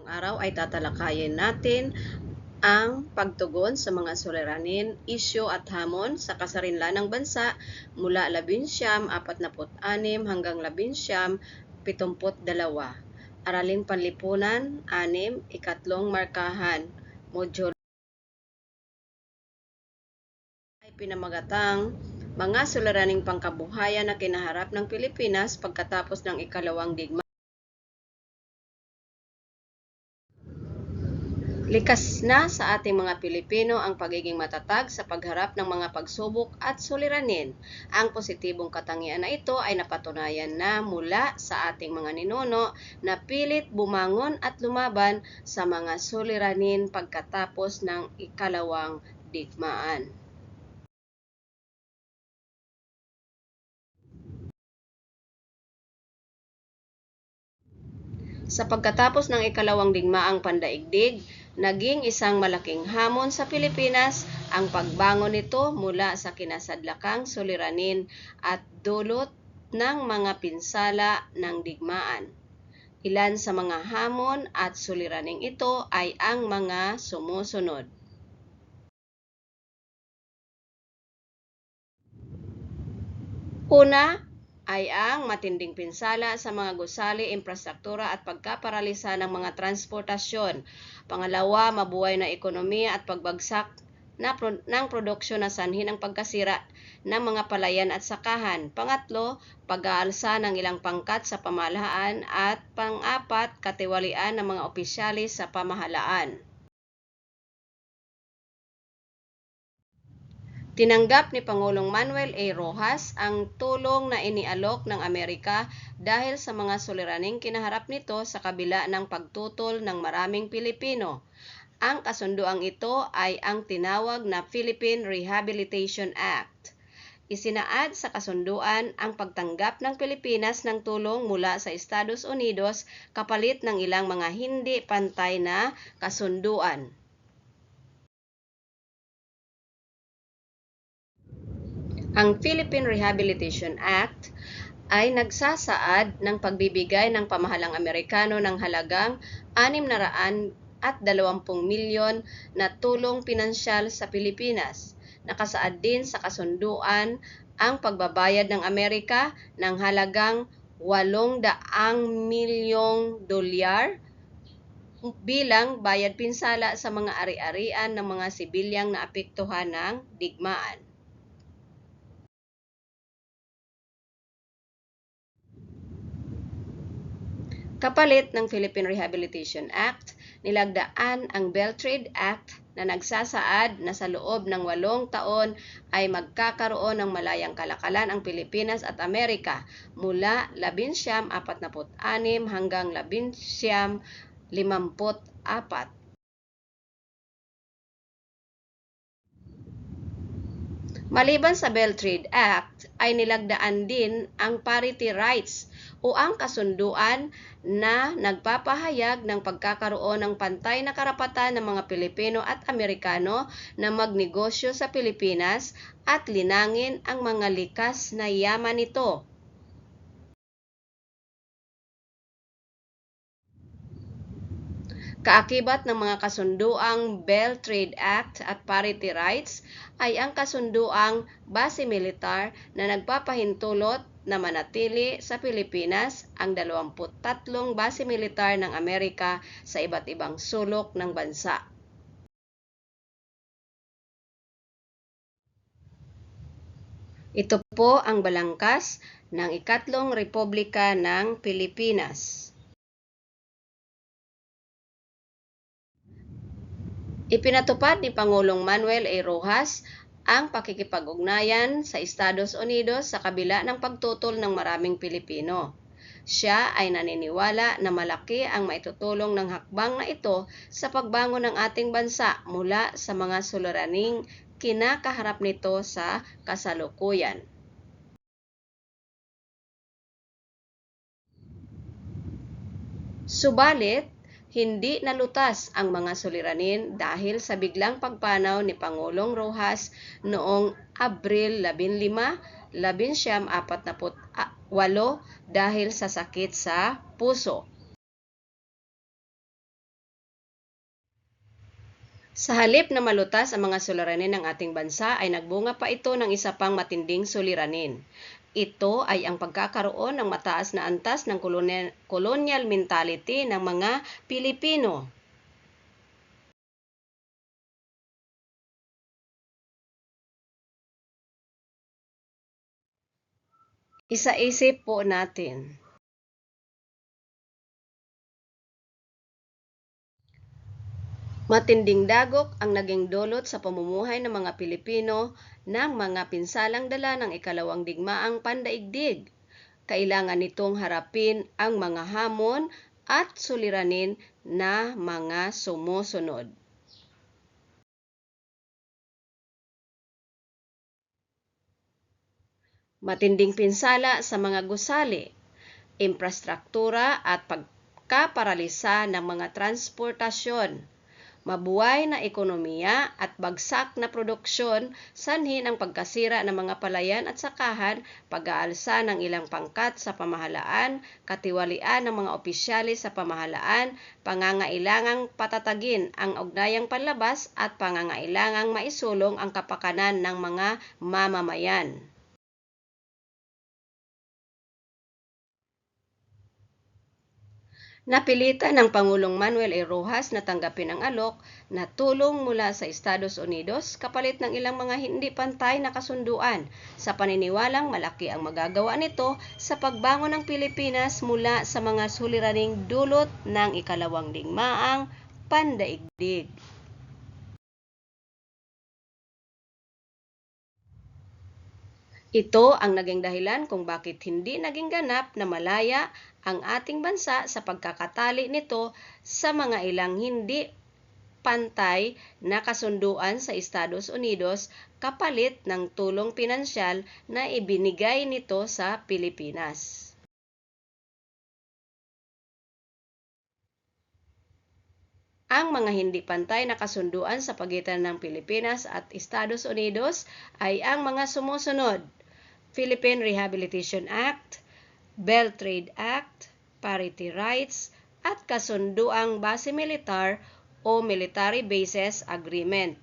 Ngayong araw ay tatalakayin natin ang pagtugon sa mga suliranin, isyo at hamon sa kasarinlan ng bansa mula 1946 hanggang 1972. Araling Panlipunan, 6, ikatlong markahan, module ay pinamagatang mga suliraning pangkabuhayan na kinaharap ng Pilipinas pagkatapos ng ikalawang digma. Likas na sa ating mga Pilipino ang pagiging matatag sa pagharap ng mga pagsubok at suliranin. Ang positibong katangian na ito ay napatunayan na mula sa ating mga ninuno na pilit bumangon at lumaban sa mga suliranin pagkatapos ng ikalawang digmaan. Sa pagkatapos ng ikalawang digmaang pandaigdig, naging isang malaking hamon sa Pilipinas ang pagbangon nito mula sa kinasadlakang suliranin at dulot ng mga pinsala ng digmaan. Ilan sa mga hamon at suliraning ito ay ang mga sumusunod. Una ay ang matinding pinsala sa mga gusali, infrastruktura at pagkaparalisa ng mga transportasyon. Pangalawa, mabuhay na ekonomiya at pagbagsak na pro- ng produksyon na sanhi ng pagkasira ng mga palayan at sakahan. Pangatlo, pag-aalsa ng ilang pangkat sa pamahalaan at pang-apat, katiwalian ng mga opisyalis sa pamahalaan. Tinanggap ni Pangulong Manuel A. Rojas ang tulong na inialok ng Amerika dahil sa mga suliraning kinaharap nito sa kabila ng pagtutol ng maraming Pilipino. Ang kasunduang ito ay ang tinawag na Philippine Rehabilitation Act. Isinaad sa kasunduan ang pagtanggap ng Pilipinas ng tulong mula sa Estados Unidos kapalit ng ilang mga hindi pantay na kasunduan. Ang Philippine Rehabilitation Act ay nagsasaad ng pagbibigay ng pamahalang Amerikano ng halagang 600 at 20 milyon na tulong pinansyal sa Pilipinas. Nakasaad din sa kasunduan ang pagbabayad ng Amerika ng halagang 800 milyong dolyar bilang bayad pinsala sa mga ari-arian ng mga sibilyang naapektuhan ng digmaan. Kapalit ng Philippine Rehabilitation Act, nilagdaan ang Bell Trade Act na nagsasaad na sa loob ng walong taon ay magkakaroon ng malayang kalakalan ang Pilipinas at Amerika mula 1946 hanggang 1954. Maliban sa Bell Trade Act, ay nilagdaan din ang parity rights o ang kasunduan na nagpapahayag ng pagkakaroon ng pantay na karapatan ng mga Pilipino at Amerikano na magnegosyo sa Pilipinas at linangin ang mga likas na yaman nito. Kaakibat ng mga kasunduang Bell Trade Act at Parity Rights ay ang kasunduang base militar na nagpapahintulot na manatili sa Pilipinas ang 23 base militar ng Amerika sa iba't ibang sulok ng bansa. Ito po ang balangkas ng ikatlong Republika ng Pilipinas. Ipinatupad ni Pangulong Manuel A. Rojas ang pakikipag-ugnayan sa Estados Unidos sa kabila ng pagtutol ng maraming Pilipino. Siya ay naniniwala na malaki ang maitutulong ng hakbang na ito sa pagbangon ng ating bansa mula sa mga suliraning kinakaharap nito sa kasalukuyan. Subalit, hindi nalutas ang mga suliranin dahil sa biglang pagpanaw ni Pangulong Rojas noong Abril 15, 1948 dahil sa sakit sa puso. Sa halip na malutas ang mga suliranin ng ating bansa ay nagbunga pa ito ng isa pang matinding suliranin. Ito ay ang pagkakaroon ng mataas na antas ng colonial, mentality ng mga Pilipino. Isa-isip po natin. Matinding dagok ang naging dulot sa pamumuhay ng mga Pilipino ng mga pinsalang dala ng ikalawang digmaang pandaigdig. Kailangan nitong harapin ang mga hamon at suliranin na mga sumusunod. Matinding pinsala sa mga gusali, infrastruktura at pagkaparalisa ng mga transportasyon, mabuhay na ekonomiya at bagsak na produksyon sanhi ng pagkasira ng mga palayan at sakahan, pag-aalsa ng ilang pangkat sa pamahalaan, katiwalian ng mga opisyalis sa pamahalaan, pangangailangang patatagin ang ugnayang panlabas at pangangailangang maisulong ang kapakanan ng mga mamamayan. Napilitan ng Pangulong Manuel A. Rojas na tanggapin ang alok na tulong mula sa Estados Unidos kapalit ng ilang mga hindi pantay na kasunduan sa paniniwalang malaki ang magagawa nito sa pagbangon ng Pilipinas mula sa mga suliraning dulot ng ikalawang digmaang pandaigdig. Ito ang naging dahilan kung bakit hindi naging ganap na malaya ang ating bansa sa pagkakatali nito sa mga ilang hindi pantay na kasunduan sa Estados Unidos kapalit ng tulong pinansyal na ibinigay nito sa Pilipinas. Ang mga hindi pantay na kasunduan sa pagitan ng Pilipinas at Estados Unidos ay ang mga sumusunod. Philippine Rehabilitation Act, Bell Trade Act, Parity Rights, at kasunduang base militar o Military Bases Agreement.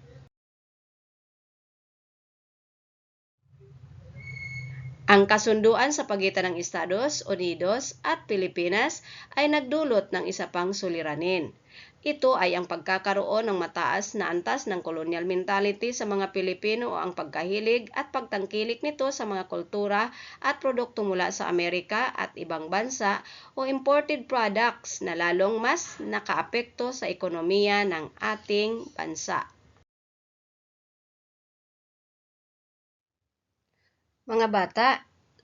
Ang kasunduan sa pagitan ng Estados Unidos at Pilipinas ay nagdulot ng isa pang suliranin. Ito ay ang pagkakaroon ng mataas na antas ng colonial mentality sa mga Pilipino o ang pagkahilig at pagtangkilik nito sa mga kultura at produkto mula sa Amerika at ibang bansa o imported products na lalong mas nakaapekto sa ekonomiya ng ating bansa. Mga bata,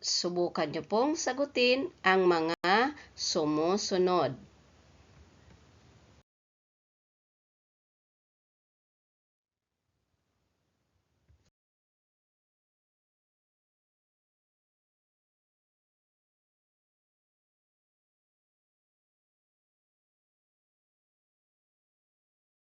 subukan niyo pong sagutin ang mga sumusunod.